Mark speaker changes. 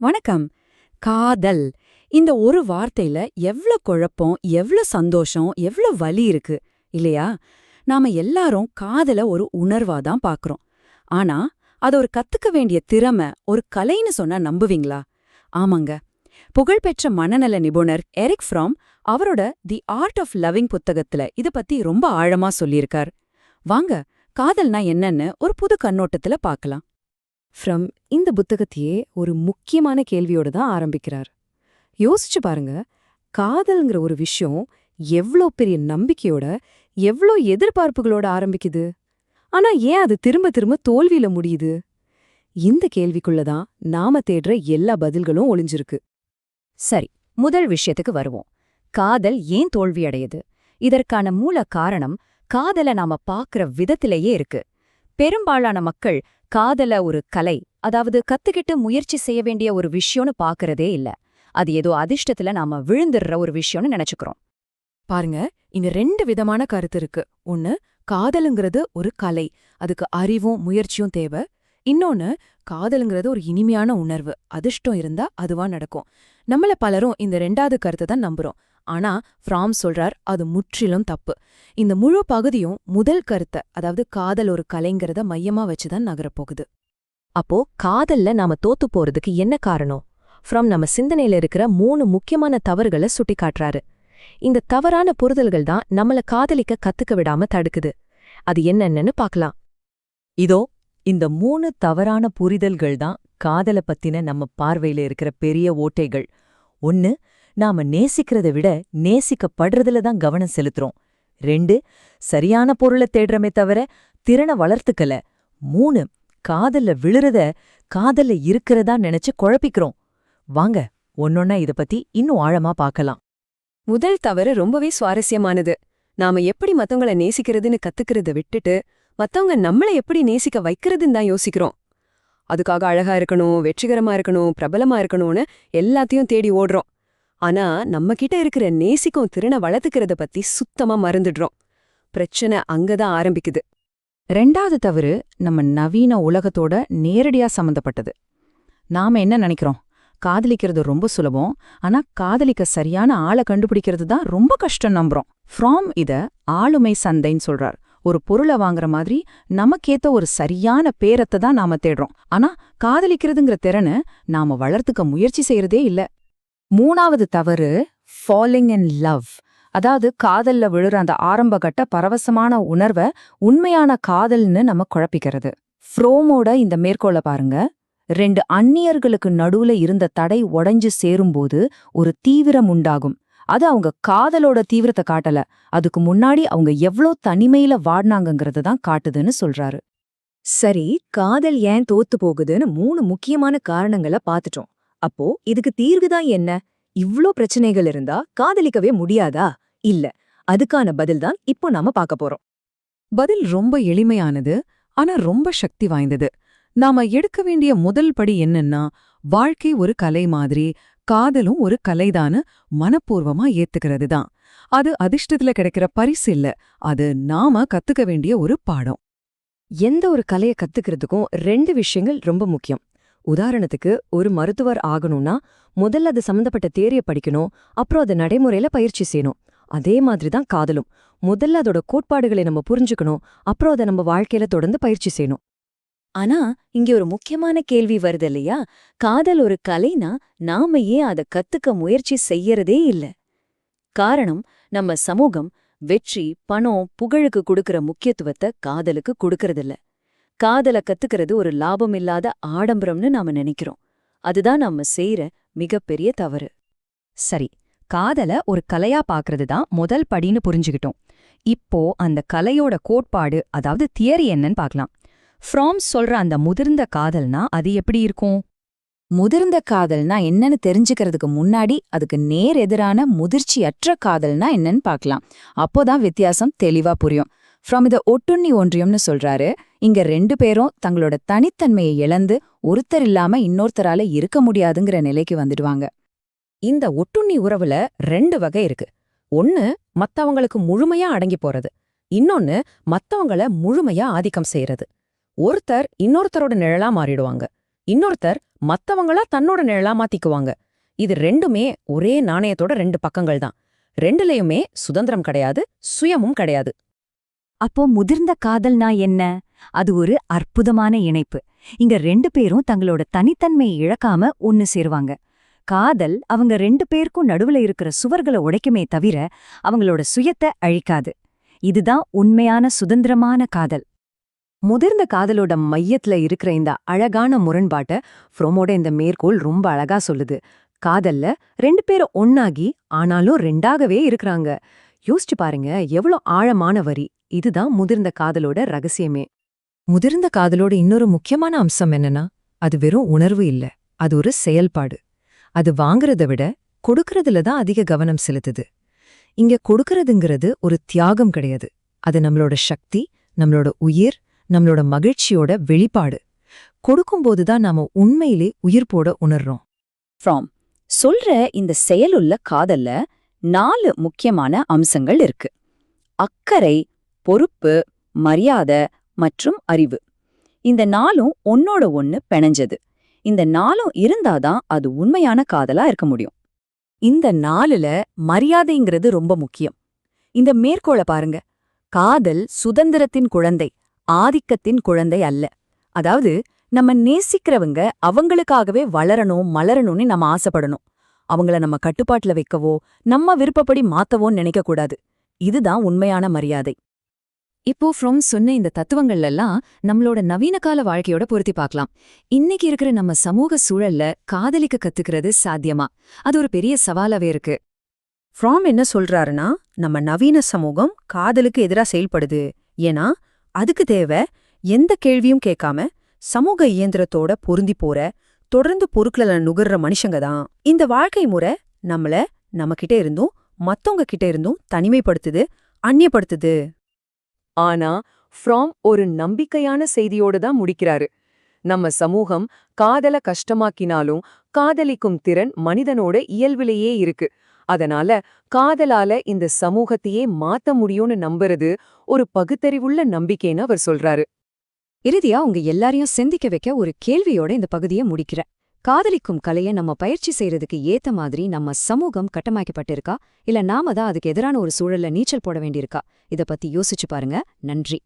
Speaker 1: வணக்கம். காதல். இந்த ஒரு வார்த்தையில எவ்ளோ குழப்பம் எவ்ளோ சந்தோஷம் எவ்ளோ வலி இருக்கு இல்லையா? நாம எல்லாரும் காதல ஒரு உணர்வா தான் பாக்குறோம். ஆனா அது ஒரு கத்துக்க வேண்டிய திறமை ஒரு கலைன்னு சொன்னா நம்புவீங்களா? ஆமாங்க. புகழ்பெற்ற மனநல நிபுணர் எரிக் ஃப்ராம் அவரோட தி ஆர்ட் ஆஃப் லவ்விங் புத்தகத்துல இத பத்தி ரொம்ப ஆழமா சொல்லியிருக்கார். வாங்க காதல்னா என்னன்னு ஒரு புது கண்ணோட்டத்துல பார்க்கலாம்
Speaker 2: ஃப்ரம் இந்த புத்தகத்தையே ஒரு முக்கியமான கேள்வியோட தான் ஆரம்பிக்கிறார். யோசிச்சு பாருங்க காதல்ங்கிற ஒரு விஷயம் எவ்ளோ பெரிய நம்பிக்கையோட எவ்ளோ எதிர்பார்ப்புகளோட ஆரம்பிக்குது? ஆனா ஏன் அது திரும்ப திரும்ப தோல்வியில முடியுது? இந்த கேள்விக்குள்ள தான் நாம தேடுற எல்லா பதில்களும் ஒளிஞ்சிருக்கு.
Speaker 3: சரி முதல் விஷயத்துக்கு வருவோம். காதல் ஏன் தோல்வியடையுது இதற்கான மூல காரணம் காதல நாம பாக்குற விதத்திலேயே இருக்கு. பெரும்பாலான மக்கள் காதல ஒரு கலை அதாவது கத்துக்கிட்டு முயற்சி செய்ய வேண்டிய ஒரு விஷயம்னு பாக்குறதே இல்ல. அது ஏதோ அதிர்ஷ்டத்துல நாம விழுந்துடுற ஒரு விஷயம்னு நினைச்சுக்கிறோம்.
Speaker 2: பாருங்க இந்த ரெண்டு விதமான கருத்து இருக்கு. ஒன்னு காதலுங்கிறது ஒரு கலை அதுக்கு அறிவும் முயற்சியும் தேவை. இன்னொன்னு காதலுங்கிறது ஒரு இனிமையான உணர்வு அதிர்ஷ்டம் இருந்தா அதுவா நடக்கும். நம்மள பலரும் இந்த ரெண்டாவது கருத்தை தான் நம்புறோம். ஆனா ஃப்ராம் சொல்றார் அது முற்றிலும் தப்பு. இந்த முழு பகுதியும் முதல் கருத்தை அதாவது காதல் ஒரு கலைங்கிறத மையமா வச்சுதான் நகரப்போகுது.
Speaker 3: அப்போ காதல்ல நாம தோத்து போறதுக்கு என்ன காரணம்? ஃப்ரம் நம்ம சிந்தனையில இருக்கிற மூணு முக்கியமான தவறுகளை சுட்டிக்காட்டுறாரு. இந்த தவறான புரிதல்கள் தான் நம்மள காதலிக்க கத்துக்க விடாம தடுக்குது. அது என்னென்னு பார்க்கலாம்.
Speaker 4: இதோ இந்த மூணு தவறான புரிதல்கள் தான் காதல பத்தின நம்ம பார்வையில இருக்கிற பெரிய ஓட்டைகள். ஒன்னு நாம நேசிக்கிறத விட நேசிக்கப்படுறதுல தான் கவனம் செலுத்துறோம். ரெண்டு சரியான பொருளை தேடுறமே தவிர திறனை வளர்த்துக்கல. மூணு காதல்ல விழுறத காதல்ல இருக்கிறதா நினைச்சு குழப்பிக்கிறோம். வாங்க ஒன்னொன்னா இத பத்தி இன்னும் ஆழமா பார்க்கலாம்
Speaker 2: முதல் தவறு ரொம்பவே சுவாரஸ்யமானது. நாம எப்படி மத்தவங்கள நேசிக்கிறதுன்னு கத்துக்கிறத விட்டுட்டு மத்தவங்க நம்மள எப்படி நேசிக்க வைக்கிறதுன்னு தான் யோசிக்கிறோம். அதுக்காக அழகா இருக்கணும் வெற்றிகரமா இருக்கணும் பிரபலமா இருக்கணும்னு எல்லாத்தையும் தேடி ஓடுறோம். ஆனா நம்ம கிட்ட இருக்கிற நேசிக்கும் திறனை வளர்த்துக்கிறத பத்தி சுத்தமா மறந்துடுறோம். பிரச்சனை அங்கதான் ஆரம்பிக்குது.
Speaker 1: ரெண்டாவது தவறு நம்ம நவீன உலகத்தோட நேரடியா சம்பந்தப்பட்டது. நாம என்ன நினைக்கிறோம்? காதலிக்கிறது ரொம்ப சுலபம். ஆனா காதலிக்க சரியான ஆளை கண்டுபிடிக்கிறது தான் ரொம்ப கஷ்டம் நம்புறோம். ஃப்ராம் இத ஆளுமை சந்தைன்னு சொல்றார். ஒரு பொருளை வாங்குற மாதிரி நமக்கேத்த ஒரு சரியான பேரத்தை தான் நாம தேடுறோம். ஆனா காதலிக்கிறதுங்கிற திறனை நாம வளர்த்துக்க முயற்சி செய்யறதே இல்ல. மூணாவது தவறு ஃபாலிங் இன் லவ் அதாவது காதல்ல விழுற அந்த ஆரம்பகட்ட பரவசமான உணர்வை உண்மையான காதல்னு நம்ம குழப்பிக்கிறது. ஃப்ரோமோட இந்த மேற்கோளை பாருங்க. ரெண்டு அந்நியர்களுக்கு நடுவுல இருந்த தடை உடைஞ்சு சேரும்போது ஒரு தீவிரம் உண்டாகும். அது அவங்க காதலோட தீவிரத்தை காட்டல. அதுக்கு முன்னாடி அவங்க எவ்ளோ தனிமையில வாடினாங்கிறது தான் காட்டுதுன்னு சொல்றாரு.
Speaker 3: சரி காதல் ஏன் தோத்து போகுதுன்னு மூணு முக்கியமான காரணங்களை பார்த்துட்டோம் அப்போ இதுக்கு தீர்வுதான் என்ன? இவ்ளோ பிரச்சனைகள் இருந்தா காதலிக்கவே முடியாதா? இல்ல. அதுக்கான பதில் தான் இப்போ நாம பார்க்க போறோம்.
Speaker 5: பதில் ரொம்ப எளிமையானது ஆனா ரொம்ப சக்தி வாய்ந்தது. நாம எடுக்க வேண்டிய முதல் படி என்னன்னா வாழ்க்கை ஒரு கலை மாதிரி காதலும் ஒரு கலைதான்னு மனப்பூர்வமா ஏத்துக்கிறது தான் அது அதிர்ஷ்டத்துல கிடைக்கிற பரிசு இல்ல அது நாம கத்துக்க வேண்டிய ஒரு பாடம்.
Speaker 3: எந்த ஒரு கலையை கத்துக்கிறதுக்கும் ரெண்டு விஷயங்கள் ரொம்ப முக்கியம். உதாரணத்துக்கு ஒரு மருத்துவர் ஆகணும்னா முதல்ல அது சம்பந்தப்பட்ட தேரிய படிக்கணும் அப்புறம் அதை நடைமுறையில பயிற்சி செய்யணும். அதே மாதிரி தான் காதலும். முதல்ல அதோட கோட்பாடுகளை நம்ம புரிஞ்சுக்கணும் அப்புறம் அதை நம்ம வாழ்க்கையில தொடர்ந்து பயிற்சி செய்யணும். ஆனா இங்க ஒரு முக்கியமான கேள்வி வருது இல்லையா? காதல் ஒரு கலைனா நாம ஏன் அதை கத்துக்க முயற்சி செய்யறதே இல்ல? காரணம் நம்ம சமூகம் வெற்றி பணம் புகழுக்கு கொடுக்கற முக்கியத்துவத்தை காதலுக்கு கொடுக்கறதில்ல. காதல கத்துக்கிறது ஒரு லாபம் இல்லாத ஆடம்பரம்னு நாம நினைக்கிறோம். அதுதான் நம்ம செய்யற மிகப்பெரிய தவறு.
Speaker 4: சரி காதல ஒரு கலையா பாக்குறது தான் முதல் படின்னு புரிஞ்சுக்கிட்டோம் இப்போ அந்த கலையோட கோட்பாடு அதாவது தியரி என்னன்னு பார்க்கலாம் ஃப்ராம்ஸ் சொல்ற அந்த முதிர்ந்த காதல்னா அது எப்படி இருக்கும்?
Speaker 1: முதிர்ந்த காதல்னா என்னன்னு தெரிஞ்சுக்கிறதுக்கு முன்னாடி அதுக்கு நேர் எதிரான முதிர்ச்சியற்ற காதல்னா என்னன்னு பார்க்கலாம் அப்போதான் வித்தியாசம் தெளிவா புரியும். ஃப்ரம் இத ஒட்டுண்ணி ஒன்றியம்னு சொல்றாரு. இங்க ரெண்டு பேரும் தங்களோட தனித்தன்மையை இழந்து ஒருத்தர் இல்லாம இன்னொருத்தரால இருக்க முடியாதுங்கிற நிலைக்கு வந்துடுவாங்க.
Speaker 3: இந்த ஒட்டுண்ணி உறவுல ரெண்டு வகை இருக்கு. ஒன்னு மத்தவங்களுக்கு முழுமையா அடங்கி போறது. இன்னொன்னு மத்தவங்கள முழுமையா ஆதிக்கம் செய்யறது. ஒருத்தர் இன்னொருத்தரோட நிழலா மாறிடுவாங்க. இன்னொருத்தர்
Speaker 6: மத்தவங்களா தன்னோட நிழலா மாத்திக்குவாங்க. இது ரெண்டுமே ஒரே நாணயத்தோட ரெண்டு பக்கங்கள் தான் ரெண்டுலயுமே சுதந்திரம் கிடையாது சுயமும் கிடையாது.
Speaker 7: அப்போ முதிர்ந்த காதல்னா என்ன? அது ஒரு அற்புதமான இணைப்பு. இங்க ரெண்டு பேரும் தங்களோட தனித்தன்மையை இழக்காம ஒன்னு சேருவாங்க. காதல் அவங்க ரெண்டு பேருக்கும் நடுவுல இருக்கிற சுவர்களை உடைக்குமே தவிர அவங்களோட சுயத்தை அழிக்காது. இதுதான் உண்மையான சுதந்திரமான காதல்.
Speaker 3: முதிர்ந்த காதலோட மையத்துல இருக்கிற இந்த அழகான முரண்பாட்ட ஃப்ரோமோட இந்த மேற்கோள் ரொம்ப அழகா சொல்லுது. காதல்ல ரெண்டு பேரும் ஒன்னாகி ஆனாலும் ரெண்டாகவே இருக்கறாங்க. யோசிச்சு பாருங்க எவ்வளோ ஆழமான வரி. இதுதான் முதிர்ந்த காதலோட ரகசியமே. முதிர்ந்த காதலோட இன்னொரு முக்கியமான அம்சம் என்னன்னா அது வெறும் உணர்வு இல்ல. அது ஒரு செயல்பாடு. அது வாங்குறத விட கொடுக்கறதுல தான் அதிக கவனம் செலுத்துது. இங்க கொடுக்கறதுங்கிறது ஒரு தியாகம் கிடையாது. அது நம்மளோட சக்தி நம்மளோட உயிர் நம்மளோட மகிழ்ச்சியோட வெளிப்பாடு. கொடுக்கும்போது தான் நாம உண்மையிலே உயிர் போட உணர்றோம்.
Speaker 1: ஃப்ராம் சொல்ற இந்த செயலுள்ள காதல்ல நாலு முக்கியமான அம்சங்கள் இருக்கு. அக்கறை பொறுப்பு மரியாதை மற்றும் அறிவு. இந்த நாளும் ஒன்னோட ஒன்னு பிணைஞ்சது. இந்த நாளும் இருந்தாதான் அது உண்மையான காதலா இருக்க முடியும்.
Speaker 2: இந்த நாளுல மரியாதைங்கிறது ரொம்ப முக்கியம். இந்த மேற்கோள பாருங்க. காதல் சுதந்திரத்தின் குழந்தை ஆதிக்கத்தின் குழந்தை அல்ல. அதாவது நம்ம நேசிக்கிறவங்க அவங்களுக்காகவே வளரணும் மலரணும்னு நம்ம ஆசைப்படணும். அவங்கள நம்ம கட்டுப்பாட்டுல வைக்கவோ நம்ம விருப்பப்படி மாத்தவோன்னு நினைக்கக்கூடாது. இதுதான் உண்மையான மரியாதை.
Speaker 7: இப்போ ஃப்ரோம் சொன்ன இந்த தத்துவங்கள்லாம் நம்மளோட நவீன கால வாழ்க்கையோட பொருத்தி பார்க்கலாம். இன்னைக்கு இருக்கிற நம்ம சமூக சூழல்ல காதலிக்க கத்துக்கிறது சாத்தியமா? அது ஒரு பெரிய சவாலாவே இருக்கு.
Speaker 6: ஃப்ராம் என்ன சொல்றாருன்னா நம்ம நவீன சமூகம் காதலுக்கு எதிரா செயல்படுது. ஏன்னா அதுக்கு தேவை எந்த கேள்வியும் கேட்காம சமூக இயந்திரத்தோட பொருந்தி போற தொடர்ந்து பொருட்களை நுகர்ற மனுஷங்க தான். இந்த வாழ்க்கை முறை நம்மள நம்ம கிட்ட இருந்தும் மத்தவங்க கிட்ட இருந்தும் தனிமைப்படுத்துது அந்நியப்படுத்துது.
Speaker 3: ஆனா ஃப்ராம் ஒரு நம்பிக்கையான செய்தியோடு தான் முடிக்கிறாரு. நம்ம சமூகம் காதல கஷ்டமாக்கினாலும் காதலிக்கும் திறன் மனிதனோட இயல்பிலேயே இருக்கு. அதனால காதலால இந்த சமூகத்தையே மாத்த முடியும்னு நம்புறது ஒரு பகுத்தறிவுள்ள நம்பிக்கைன்னு அவர் சொல்றாரு.
Speaker 7: இறுதியா உங்க எல்லாரையும் சிந்திக்க வைக்க ஒரு கேள்வியோட இந்த பகுதியை முடிக்கிற காதலிக்கும் கலையை நம்ம பயிற்சி செய்யறதுக்கு ஏத்த மாதிரி நம்ம சமூகம் கட்டமைக்கப்பட்டிருக்கா? இல்ல நாம தான் அதுக்கு எதிரான ஒரு சூழல்ல நீச்சல் போட வேண்டியிருக்கா? இத பத்தி யோசிச்சு பாருங்க. நன்றி.